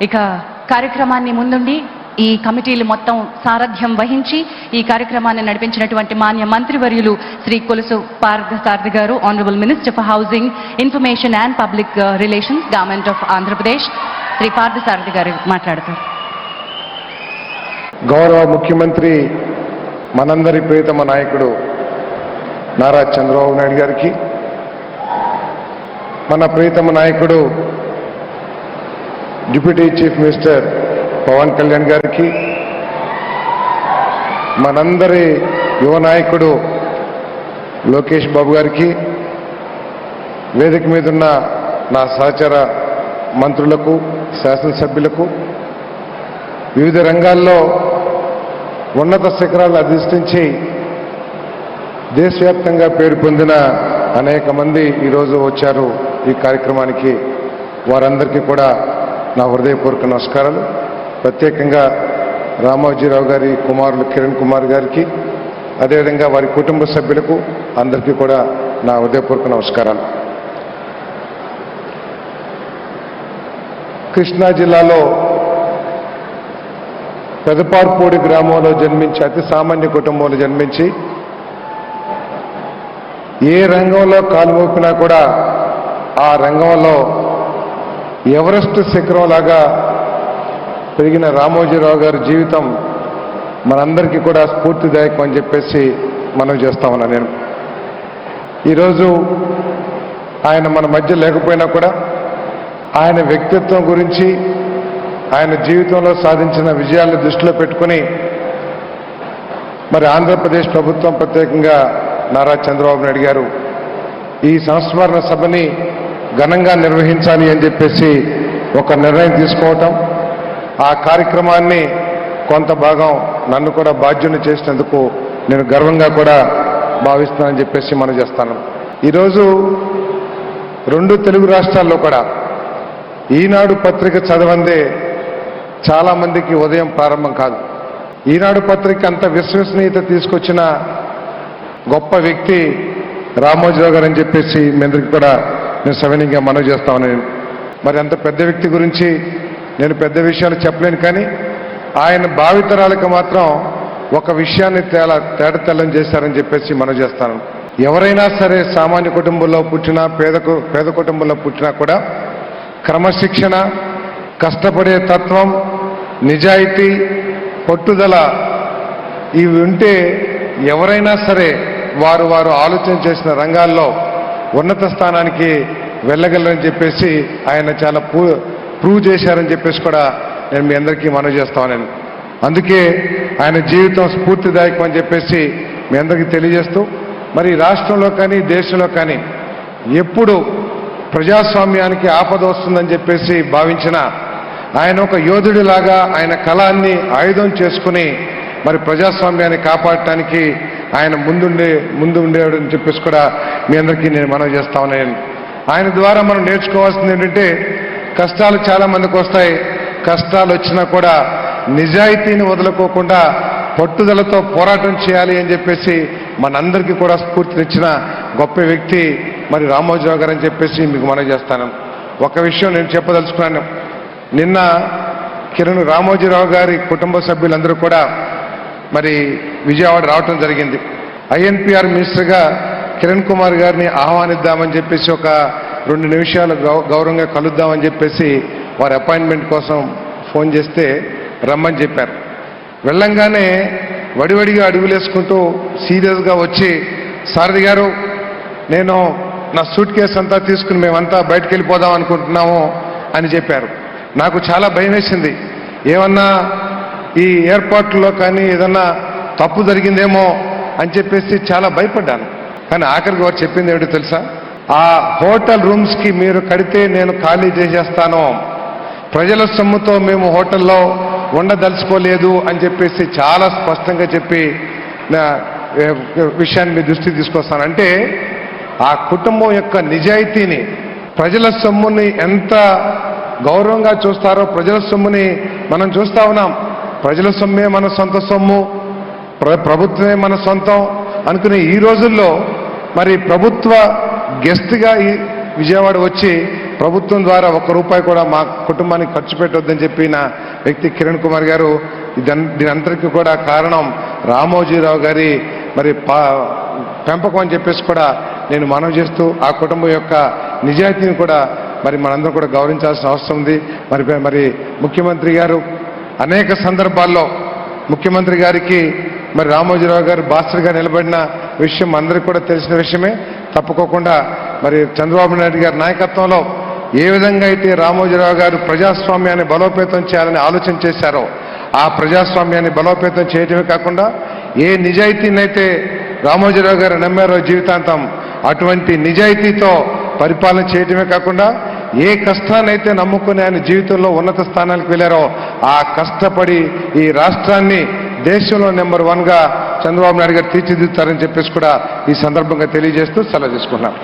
ఇక కార్యక్రమాన్ని ముందుండి ఈ కమిటీలు మొత్తం సారథ్యం వహించి ఈ కార్యక్రమాన్ని నడిపించినటువంటి మాన్య మంత్రివర్యులు Shri Kolusu Parthasarathy garu honourable minister for housing information and public relations government of Andhra Pradesh Shri Parthasarathy garu మాట్లాడతారు. గౌరవ ముఖ్యమంత్రి మనందరి ప్రియతమ నాయకుడు నారా చంద్రబాబు నాయుడు గారికి మన ప్రియతమ నాయకుడు deputy chief minister Pawan Kalyan గారికి మనందరి యువ నాయకుడు లోకేష్ బాబు గారికి వేదిక మీద ఉన్న నా సహచర మంత్రులకు శాసనసభ్యులకు వివిధ రంగాల్లో ఉన్నత శిఖరాలు అధిష్ఠించి దేశవ్యాప్తంగా పేరు పొందిన అనేక మంది ఈరోజు వచ్చారు ఈ కార్యక్రమానికి. వారందరికీ కూడా నా హృదయపూర్వక నమస్కారాలు. ప్రత్యేకంగా రామోజీరావు గారి కుమారులు కిరణ్ కుమార్ గారికి అదేవిధంగా వారి కుటుంబ సభ్యులకు అందరికీ కూడా నా హృదయపూర్వక నమస్కారాలు. కృష్ణా జిల్లాలో పెదపార్పూడి గ్రామంలో జన్మించి అతి సామాన్య కుటుంబంలో జన్మించి ఏ రంగంలో కాలు మోపినా కూడా ఆ రంగంలో ఎవరెస్ట్ శిఖరంలాగా పెరిగిన రామోజీరావు గారి జీవితం మనందరికీ కూడా స్ఫూర్తిదాయకం అని చెప్పేసి మనం చేస్తా ఉన్నా నేను. ఈరోజు ఆయన మన మధ్య లేకపోయినా కూడా ఆయన వ్యక్తిత్వం గురించి ఆయన జీవితంలో సాధించిన విజయాలను దృష్టిలో పెట్టుకుని మరి ఆంధ్రప్రదేశ్ ప్రభుత్వం ప్రత్యేకంగా నారా చంద్రబాబు నాయుడు గారు ఈ సంస్మరణ సభని ఘనంగా నిర్వహించాలి అని చెప్పేసి ఒక నిర్ణయం తీసుకోవటం. ఆ కార్యక్రమాన్ని కొంత భాగం నన్ను కూడా బాధ్యుని చేసినందుకు నేను గర్వంగా కూడా భావిస్తున్నానని చెప్పేసి మనం చేస్తాను. ఈరోజు రెండు తెలుగు రాష్ట్రాల్లో కూడా ఈనాడు పత్రిక చదవందే చాలామందికి ఉదయం ప్రారంభం కాదు. ఈనాడు పత్రిక అంత విశ్వసనీయత తీసుకొచ్చిన గొప్ప వ్యక్తి రామోజీరావు గారు అని చెప్పేసి మీ అందరికీ కూడా నేను సవినీయంగా మనవి చేస్తామని. మరి అంత పెద్ద వ్యక్తి గురించి నేను పెద్ద విషయాలు చెప్పలేను కానీ ఆయన భావితరాలకు మాత్రం ఒక విషయాన్ని తేల తేటతెల్లం చేశారని చెప్పేసి మనం చేస్తాను. ఎవరైనా సరే సామాన్య కుటుంబంలో పుట్టినా పేద పేద కుటుంబంలో పుట్టినా కూడా క్రమశిక్షణ కష్టపడే తత్వం నిజాయితీ పట్టుదల ఇవి ఉంటే ఎవరైనా సరే వారు వారు ఆలోచన చేసిన రంగాల్లో ఉన్నత స్థానానికి వెళ్ళగలరని చెప్పేసి ఆయన చాలా ప్రూ ప్రూవ్ చేశారని చెప్పేసి కూడా నేను మీ అందరికీ మనవి చేస్తాను అందుకే ఆయన జీవితం స్ఫూర్తిదాయకం అని చెప్పేసి మీ అందరికీ తెలియజేస్తూ మరి రాష్ట్రంలో కానీ దేశంలో కానీ ఎప్పుడు ప్రజాస్వామ్యానికి ఆపద వస్తుందని చెప్పేసి భావించిన ఆయన ఒక యోధుడిలాగా ఆయన కళాన్ని ఆయుధం చేసుకుని మరి ప్రజాస్వామ్యాన్ని కాపాడటానికి ఆయన ముందుండే ముందు ఉండేవాడని చెప్పేసి కూడా మీ అందరికీ నేను మనవి చేస్తా ఉన్నాను. ఆయన ద్వారా మనం నేర్చుకోవాల్సింది ఏంటంటే కష్టాలు చాలా మందికి వస్తాయి. కష్టాలు వచ్చినా కూడా నిజాయితీని వదులుకోకుండా పట్టుదలతో పోరాటం చేయాలి అని చెప్పేసి మనందరికీ కూడా స్ఫూర్తినిచ్చిన గొప్ప వ్యక్తి మరి రామోజీరావు గారు అని చెప్పేసి మీకు మనం చేస్తాను. ఒక విషయం నేను చెప్పదలుచుకున్నాను. నిన్న కిరణ్ రామోజీరావు గారి కుటుంబ సభ్యులందరూ కూడా మరి విజయవాడ రావటం జరిగింది. ఐఎన్పిఆర్ మినిస్టర్గా కిరణ్ కుమార్ గారిని ఆహ్వానిద్దామని చెప్పేసి ఒక రెండు నిమిషాలు గౌ- గౌరవంగా కలుద్దామని చెప్పేసి వారి అపాయింట్మెంట్ కోసం ఫోన్ చేస్తే రమ్మని చెప్పారు. వెళ్ళంగానే వడివడిగా అడుగులేసుకుంటూ సీరియస్గా వచ్చి సారథి గారు నేను నా సూట్ కేసు అంతా తీసుకుని మేమంతా బయటకు వెళ్ళిపోదాం అనుకుంటున్నాము అని చెప్పారు. నాకు చాలా భయం వేసింది ఏమన్నా ఈ ఏర్పాట్లో కానీ ఏదన్నా తప్పు జరిగిందేమో అని చెప్పేసి చాలా భయపడ్డాను. కానీ ఆఖరికి వారు చెప్పింది ఏమిటో తెలుసా? ఆ హోటల్ రూమ్స్కి మీరు కడితే నేను ఖాళీ చేసేస్తాను. ప్రజల సొమ్ముతో మేము హోటల్లో ఉండదలుచుకోలేదు అని చెప్పేసి చాలా స్పష్టంగా చెప్పి నా విషయాన్ని మీ దృష్టికి తీసుకొస్తాను. అంటే ఆ కుటుంబం యొక్క నిజాయితీని ప్రజల సొమ్ముని ఎంత గౌరవంగా చూస్తారో ప్రజల సొమ్ముని మనం చూస్తా ఉన్నాం. ప్రజల సొమ్మే మన సొంత సొమ్ము ప్ర- ప్రభుత్వమే మన సొంతం అనుకునే ఈ రోజుల్లో మరి ప్రభుత్వ గెస్ట్గా ఈ విజయవాడ వచ్చి ప్రభుత్వం ద్వారా ఒక్క రూపాయి కూడా మా కుటుంబానికి ఖర్చు పెట్టొద్దని చెప్పిన వ్యక్తి కిరణ్ కుమార్ గారు దీనంతరికి కూడా కారణం రామోజీరావు గారి మరి పా పెంపకం అని చెప్పేసి కూడా నేను మనవి చేస్తూ ఆ కుటుంబం యొక్క నిజాయితీని కూడా మరి మనందరం కూడా గౌరవించాల్సిన అవసరం ఉంది. మరి మరి ముఖ్యమంత్రి గారు అనేక సందర్భాల్లో ముఖ్యమంత్రి గారికి మరి రామోజీరావు గారు బాస్టర్గా నిలబడిన విషయం అందరికీ కూడా తెలిసిన విషయమే. తప్పుకోకుండా మరి చంద్రబాబు నాయుడు గారి నాయకత్వంలో ఏ విధంగా అయితే రామోజీరావు గారు ప్రజాస్వామ్యాన్ని బలోపేతం చేయాలని ఆలోచన చేశారో ఆ ప్రజాస్వామ్యాన్ని బలోపేతం చేయటమే కాకుండా ఏ నిజాయితీనైతే రామోజీరావు గారు నమ్మారో జీవితాంతం అటువంటి నిజాయితీతో పరిపాలన చేయటమే కాకుండా ఏ కష్టాన్నైతే నమ్ముకుని ఆయన జీవితంలో ఉన్నత స్థానాలకు వెళ్ళారో ఆ కష్టపడి ఈ రాష్ట్రాన్ని దేశంలో నెంబర్ వన్గా చంద్రబాబు నాయుడు గారు తీర్చిదిద్దుతారని చెప్పేసి కూడా ఈ సందర్భంగా తెలియజేస్తూ సెలవు తీసుకున్నాను